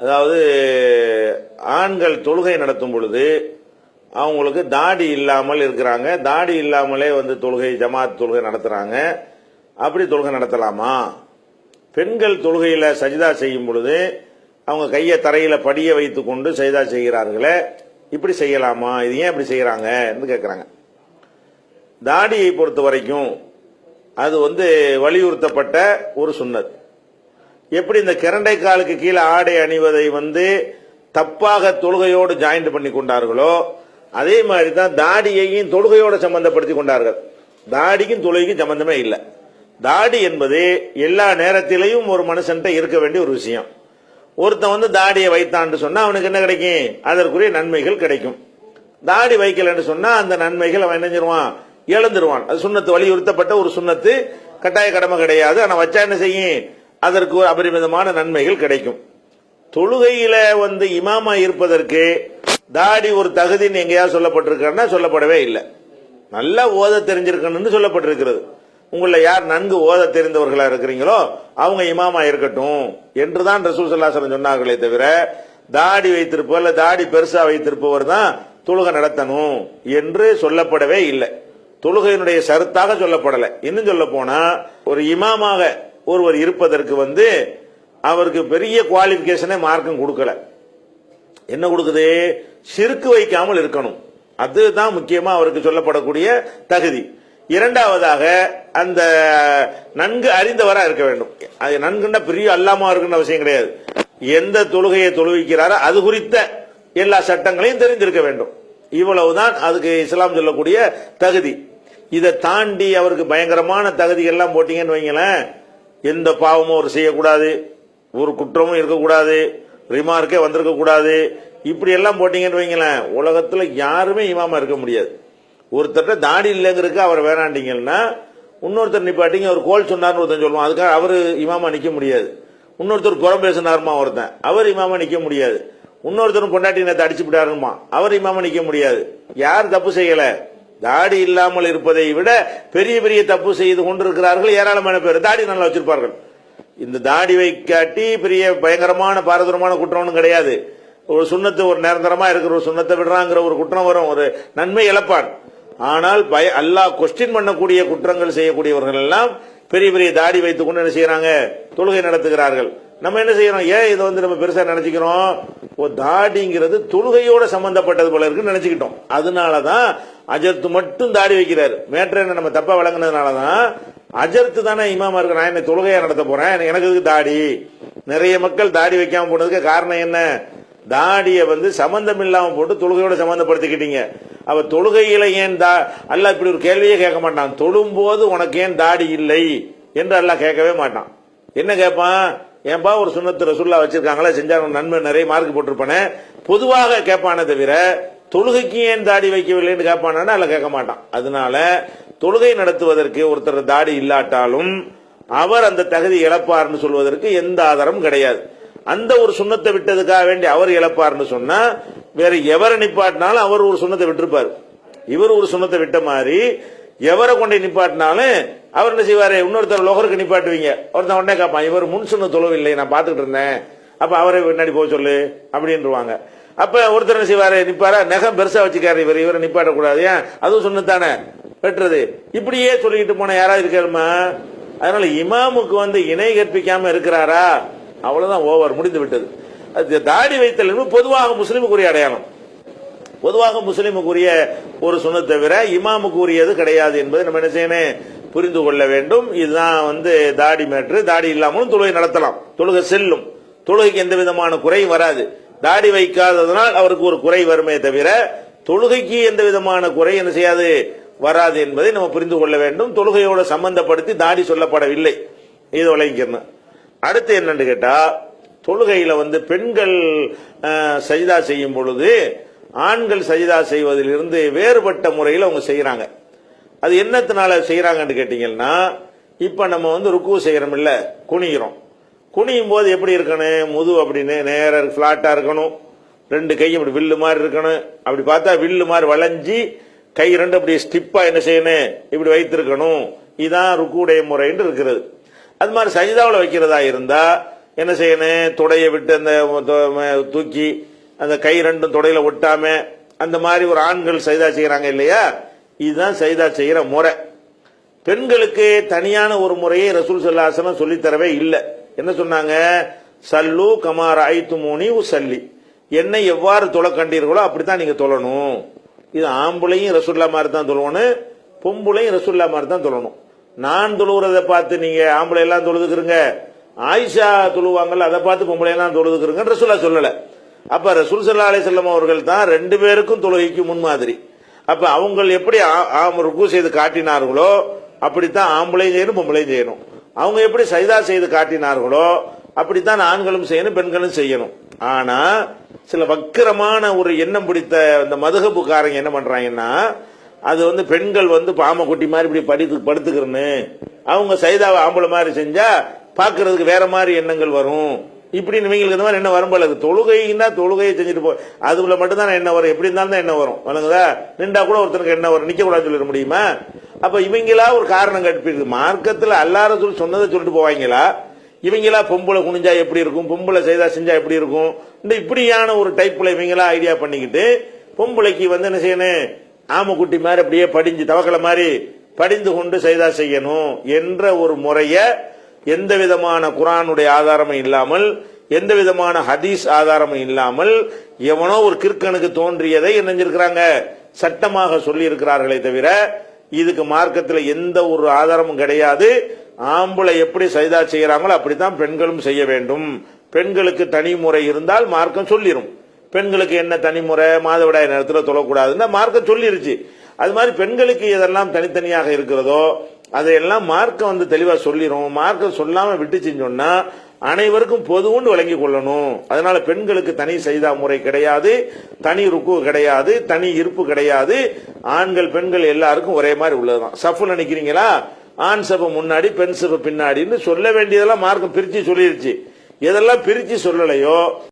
அதாவது ஆண்கள் தொழுகை நடத்தும் பொழுது அவங்களுக்கு தாடி இல்லாமல் இருக்கிறாங்க. தாடி இல்லாமலே வந்து தொழுகை ஜமாத் தொழுகை நடத்துறாங்க. அப்படி தொழுகை நடத்தலாமா? பெண்கள் தொழுகையில் சஜிதா செய்யும் பொழுது அவங்க கையை தரையில் படிய வைத்து கொண்டு சஜிதா செய்கிறார்களே இப்படி செய்யலாமா? இது ஏன் இப்படி செய்கிறாங்க என்று தாடியை பொறுத்த வரைக்கும் அது வந்து வலியுறுத்தப்பட்ட ஒரு சுண்ணத். எப்படி இந்த கிரண்டை காலுக்கு கீழே ஆடை அணிவதை வந்து தப்பாக தொழுகையோடு ஜாயிண்ட் பண்ணி கொண்டார்களோ அதே மாதிரி தான் தாடியையும் தொழுகையோடு சம்பந்தப்படுத்தி கொண்டார்கள். தாடிக்கும் தொழுகைக்கும் சம்பந்தமே இல்லை. தாடி என்பது எல்லா நேரத்திலையும் ஒரு மனுஷன்ட்ட இருக்க வேண்டிய ஒரு விஷயம். ஒருத்தன் வந்து தாடியை வைத்தான்னு சொன்னா அவனுக்கு என்ன கிடைக்கும்? அதற்குரிய நன்மைகள் கிடைக்கும். தாடி வைக்கலன்னு சொன்னா அந்த நன்மைகள் அவன் என்ன இழந்துருவான் அது சுண்ணத்து வலியுறுத்தப்பட்ட ஒரு சுண்ணத்து. கட்டாய கடமை கிடையாது. ஆனா வச்சா என்ன செய்யும்? அதற்கு ஒரு அபரிமிதமான நன்மைகள் கிடைக்கும். தொழுகையில வந்து இமாமா இருப்பதற்கு தாடி ஒரு தகுதின்னு எங்கேயாவது சொல்லப்பட்டிருக்கான்னா சொல்லப்படவே இல்லை. நல்லா ஓத தெரிஞ்சிருக்கணும்னு சொல்லப்பட்டிருக்கிறது. உங்கள யார் நன்கு ஓத தெரிந்தவர்களா இருக்கிறீங்களோ அவங்க இமாமா இருக்கட்டும் என்றுதான் ரசூல் சல்லாசலம் சொன்னார்களே தவிர தாடி வைத்திருப்பவர் இல்ல தாடி பெருசா வைத்திருப்பவர் தான் தொழுகை நடத்தணும் என்று சொல்லப்படவே இல்லை. தொழுகையினுடைய சருத்தாக சொல்லப்படலை. இன்னும் சொல்ல போனா ஒரு இமாமாக ஒருவர் இருப்பதற்கு வந்து அவருக்கு பெரிய குவாலிபிகேஷனே மார்க்கம் கொடுக்கல. என்ன கொடுக்குது? சிறுக்கு வைக்காமல் இருக்கணும். அதுதான் முக்கியமா அவருக்கு சொல்லப்படக்கூடிய தகுதி. இரண்டாவதாக அந்த நன்கு அறிந்தவராக இருக்க வேண்டும். அது நன்குன்னா பெரிய அல்லாமல் இருக்குன்னு அவசியம் கிடையாது. எந்த தொழுகையை தொழுவிக்கிறாரோ அது குறித்த எல்லா சட்டங்களையும் தெரிந்திருக்க வேண்டும். இவ்வளவுதான் அதுக்கு இஸ்லாம் சொல்லக்கூடிய தகுதி. இதை தாண்டி அவருக்கு பயங்கரமான தகுதி எல்லாம் போட்டீங்கன்னு வைங்களேன் எந்த பாவமும் அவர் செய்யக்கூடாது ஒரு குற்றமும் இருக்கக்கூடாது ரிமார்க்கே வந்திருக்க கூடாது. இப்படி எல்லாம் போட்டீங்கன்னு வைங்களேன் உலகத்தில் யாருமே இமாமா இருக்க முடியாது. ஒருத்தர்கிட்ட தாடி இல்லைங்கிறதுக்கு அவர் வேணாண்டிங்கன்னா இன்னொருத்தர் நிப்பாட்டிங்க அவர் கோல் சொன்னார்னு ஒருத்தன் சொல்லுவான் அதுக்காக அவர் இமாமா நிற்க முடியாது. இன்னொருத்தர் புறம் பேசினாருமா ஒருத்தன் அவர் இமாமா நிற்க முடியாது. இன்னொருத்தரும் பொண்டாட்டி நேரத்தை அடிச்சு விட்டாருமா அவர் இமாமா நிற்க முடியாது. யார் தப்பு செய்யலை? தாடி இல்லாமல் இருப்பதை விட பெரிய பெரிய தப்பு செய்து கொண்டிருக்கிறார்கள் ஏராளமான பேர். தாடி நல்லா வச்சிருப்பார்கள். இந்த தாடி வைக்காட்டி பெரிய பயங்கரமான பாரதூரமான குற்றம்னு கிடையாது. ஒரு சுண்ணத்து ஒரு நிரந்தரமா இருக்கிற ஒரு சுண்ணத்தை விடுறாங்கிற ஒரு குற்றம் வரும். ஒரு நன்மை இழப்பான். ஆனால் பய அல்லாஹ் கொஸ்டின் பண்ணக்கூடிய குற்றங்கள் செய்யக்கூடியவர்கள் எல்லாம் பெரிய பெரிய தாடி வைத்துக் கொண்டு என்ன செய்யறாங்க? தொழுகை நடத்துகிறார்கள். நம்ம என்ன செய்யறோம்? ஏன் இதை வந்து நம்ம பெருசா நினைச்சுக்கிறோம்? ஓ தாடிங்கிறது தொழுகையோட சம்பந்தப்பட்டது போல இருக்குன்னு நினைச்சுக்கிட்டோம். அதனாலதான் அஜர்த்து மட்டும் தாடி வைக்கிறார். மேட்ரு என்ன நம்ம தப்பா விளங்குனதுனாலதான் அஜர்த்து தானே இமாமா இருக்கு நான் என்ன தொழுகையா நடத்த போறேன். எனக்கு எதுக்கு தாடி? நிறைய மக்கள் தாடி வைக்காம போனதுக்கு காரணம் என்ன? தாடியை வந்து சம்பந்தம் இல்லாம போட்டு தொழுகையோட சம்பந்தப்படுத்திக்கிட்டீங்க. அவ தொழுகையில ஏன் தா அல்ல இப்படி ஒரு கேள்வியே கேட்க மாட்டான். தொழும்போது உனக்கு ஏன் தாடி இல்லை என்று அல்ல கேட்கவே மாட்டான். என்ன கேட்பான்? ஏன்பா ஒரு சுண்ணத்து ரசுல்லா வச்சிருக்காங்களா செஞ்சாங்க நன்மை நிறைய மார்க் போட்டிருப்பானே. பொதுவாக கேட்பானே தவிர தொழுகைக்கு ஏன் தாடி வைக்கவில்லைன்னு கேட்பானா அல்ல கேட்க மாட்டான். அதனால தொழுகை நடத்துவதற்கு ஒருத்தர் தாடி இல்லாட்டாலும் அவர் அந்த தகுதி இழப்பார்னு சொல்வதற்கு எந்த ஆதாரமும் கிடையாது. அந்த ஒரு சுண்ணத்தை விட்டதுக்காக வேண்டி அவர் இழப்பார்னு சொன்னா வேற எவரை நிப்பாட்டினாலும் அவர் ஒரு சுண்ணத்தை விட்டிருப்பார். இவர் ஒரு சுண்ணத்தை விட்ட மாதிரி எவரை கொண்டு நிப்பாட்டினாலும் அவர் என்ன செய்வாரு? இன்னொருத்தர் லோகருக்கு நிப்பாட்டுவீங்க. ஒருத்தன் உடனே கேட்பான் இவர் முன் சொன்ன தொழுவில்லை நான் பார்த்துட்டு இருந்தேன். அப்ப அவரை பின்னாடி போக சொல்லு அப்படின்ருவாங்க அப்ப ஒருத்தர் என்ன செய்வாரு? நிப்பாரா? நெகம் பெருசா வச்சுக்காரு இவர். இவரை நிப்பாட்டக்கூடாது. ஏன்? அதுவும் சொன்னதானே பெற்றது. இப்படியே சொல்லிக்கிட்டு போன யாராவது இருக்காருமா? அதனால இமாமுக்கு வந்து இணை கற்பிக்காம இருக்கிறாரா? அவ்வளவுதான் ஓவர். முடிந்து விட்டது. அது தாடி வைத்தல் என்பது பொதுவாக முஸ்லிமுக்குரிய அடையாளம். பொதுவாக முஸ்லீமுக்குரிய ஒரு சொன்ன தவிர இமாமுக்குரியது கிடையாது என்பதை நம்ம என்ன செய்யணும்? புரிந்து கொள்ள வேண்டும். இதுதான் வந்து தாடி மேற்று தாடி இல்லாமலும் தொழுகை நடத்தலாம். தொழுகை செல்லும். தொழுகைக்கு எந்த விதமான குறையும் வராது. தாடி வைக்காததனால் அவருக்கு ஒரு குறை வருமே தவிர தொழுகைக்கு எந்த விதமான குறை என்ன செய்யாது வராது என்பதை நம்ம புரிந்து கொள்ள வேண்டும். தொழுகையோட சம்பந்தப்படுத்தி தாடி சொல்லப்படவில்லை. இது விளங்கிக்கணும் அடுத்து என்னன்னு கேட்டா தொழுகையில வந்து பெண்கள் சஜிதா செய்யும் பொழுது ஆண்கள் சஜிதா செய்வதிலிருந்து வேறுபட்ட முறையில் அவங்க செய்யறாங்க அது என்னத்தினால செய்யறாங்கன்னு கேட்டீங்கன்னா இப்ப நம்ம வந்து ருக்கு செய்யறோம் இல்ல குனிகிறோம் குனியும் போது எப்படி இருக்கணும்? முது அப்படின்னு நேர ஃப்ளாட்டாக இருக்கணும். ரெண்டு கையும் இப்படி வில்லு மாதிரி இருக்கணும். அப்படி பார்த்தா வில்லு மாதிரி வளைஞ்சி கை ரெண்டு அப்படி ஸ்டிப்பாக என்ன செய்யணும்? இப்படி வைத்திருக்கணும். இதுதான் ருக்குடைய முறைன்னு இருக்கிறது. அது மாதிரி சஜிதாவில் வைக்கிறதா இருந்தால் என்ன செய்யணும்? தொடையை விட்டு அந்த தூக்கி அந்த கை ரெண்டும் தொடையில் ஒட்டாம அந்த மாதிரி ஒரு ஆண்கள் சைதா செய்கிறாங்க இல்லையா? இதுதான் சைதா செய்கிற முறை. பெண்களுக்கு தனியான ஒரு முறையை ரசூல் செல்லாசனம் சொல்லித் தரவே இல்லை. என்ன சொன்னாங்க? சல்லு கமார் ஐத்துமோனி சல்லி என்னை எவ்வாறு தொலை கண்டீர்களோ அப்படித்தான் நீங்க தொழணும். இது ஆம்பளையும் ரசுல்லா மாதிரி தான் தொழணும் பொம்பளையும் ரசுல்லா மாதிரி தான் தொழணும். நான் தொழுகிறத பார்த்து நீங்க ஆம்பளை எல்லாம் தொழுதுக்கிறீங்க. ஆயிஷா தொழுவாங்கல்ல அதை பார்த்து பொம்பளை எல்லாம் தொழுதுக்கிறீங்க ரசுல்லா சொல்லல. அப்ப ரசூல் சல்லா அலி செல்லம் அவர்கள் தான் ரெண்டு பேருக்கும் தொழுகைக்கு முன்மாதிரி அப்ப அவங்க எப்படி ஆ- ருக்கு செய்து காட்டினார்களோ அப்படித்தான் ஆம்பளையும் செய்யணும் பொம்பளையும் செய்யணும். அவங்க எப்படி சைதா செய்து காட்டினார்களோ அப்படித்தான் ஆண்களும் செய்யணும் பெண்களும் செய்யணும். ஆனா சில வக்கிரமான ஒரு எண்ணம் பிடித்த இந்த மதுகப்புக்காரங்க என்ன பண்றாங்கன்னா அது வந்து பெண்கள் வந்து பாம குட்டி மாதிரி இப்படி படித்து படுத்துக்கிறன்னு அவங்க சைதாவை ஆம்பளை மாதிரி செஞ்சா பார்க்கிறதுக்கு வேற மாதிரி எண்ணங்கள் வரும். இப்படி இவங்களுக்கு இந்த மாதிரி என்ன வரும்போல தொழுகைன்னா தொழுகையை செஞ்சுட்டு போ அதுல மட்டும் தான் என்ன வரும். எப்படி இருந்தாலும் தான் என்ன வரும். வணங்குதா? நின்றா கூட ஒருத்தனுக்கு என்ன வரும். நிக்க கூடாது சொல்லிட முடியுமா? அப்ப இவங்களா ஒரு காரணம் கற்பிருக்கு மார்க்கத்துல அல்லாத சொல்லி சொன்னதை சொல்லிட்டு போவாங்களா? இவங்களா பொம்பளை குனிஞ்சா எப்படி இருக்கும்? பொம்பளை செய்தா செஞ்சா எப்படி இருக்கும்? இந்த இப்படியான ஒரு டைப்ல இவங்களா ஐடியா பண்ணிக்கிட்டு பொம்பளைக்கு வந்து என்ன செய்யணும்? ஆமக்குட்டி மாதிரி அப்படியே படிஞ்சு தவக்கலை மாதிரி படிந்து கொண்டு செய்தா செய்யணும் என்ற ஒரு முறைய எந்த விதமான குரானுடைய ஆதாரமும் இல்லாமல் எந்த விதமான ஹதீஸ் ஆதாரமும் இல்லாமல் எவனோ ஒரு கிற்கனுக்கு தோன்றியதை என்ன செஞ்சிருக்கிறாங்க? சட்டமாக சொல்லி இருக்கிறார்களே தவிர இதுக்கு மார்க்கத்தில் எந்த ஒரு ஆதாரமும் கிடையாது. ஆம்பளை எப்படி சைதா செய்கிறாங்களோ அப்படித்தான் பெண்களும் செய்ய வேண்டும். பெண்களுக்கு தனி முறை இருந்தால் மார்க்கம் சொல்லிடும் பெண்களுக்கு என்ன தனிமுறை மாதவிடாய் நேரத்தில் தொழக்கூடாதுன்னா மார்க்கம் சொல்லிருச்சு. அது மாதிரி பெண்களுக்கு எதெல்லாம் தனித்தனியாக இருக்கிறதோ அதையெல்லாம் மார்க்கம் வந்து தெளிவாக சொல்லிடும் மார்க்கம் சொல்லாமல் விட்டுச்சுன்னு சொன்னால் அனைவருக்கும் பொதுவுண்டு வழங்கி கொள்ளணும். அதனால பெண்களுக்கு தனி செய்தா முறை கிடையாது தனி ருக்கு கிடையாது தனி இருப்பு கிடையாது. ஆண்கள் பெண்கள் எல்லாருக்கும் ஒரே மாதிரி உள்ளதுதான். சஃபுல நினைக்கிறீங்களா? ஆண் சபை முன்னாடி பெண் சபை பின்னாடின்னு சொல்ல வேண்டியதெல்லாம் மார்க்கம் பிரிச்சு சொல்லிருச்சு. எதெல்லாம் பிரிச்சு சொல்லலையோ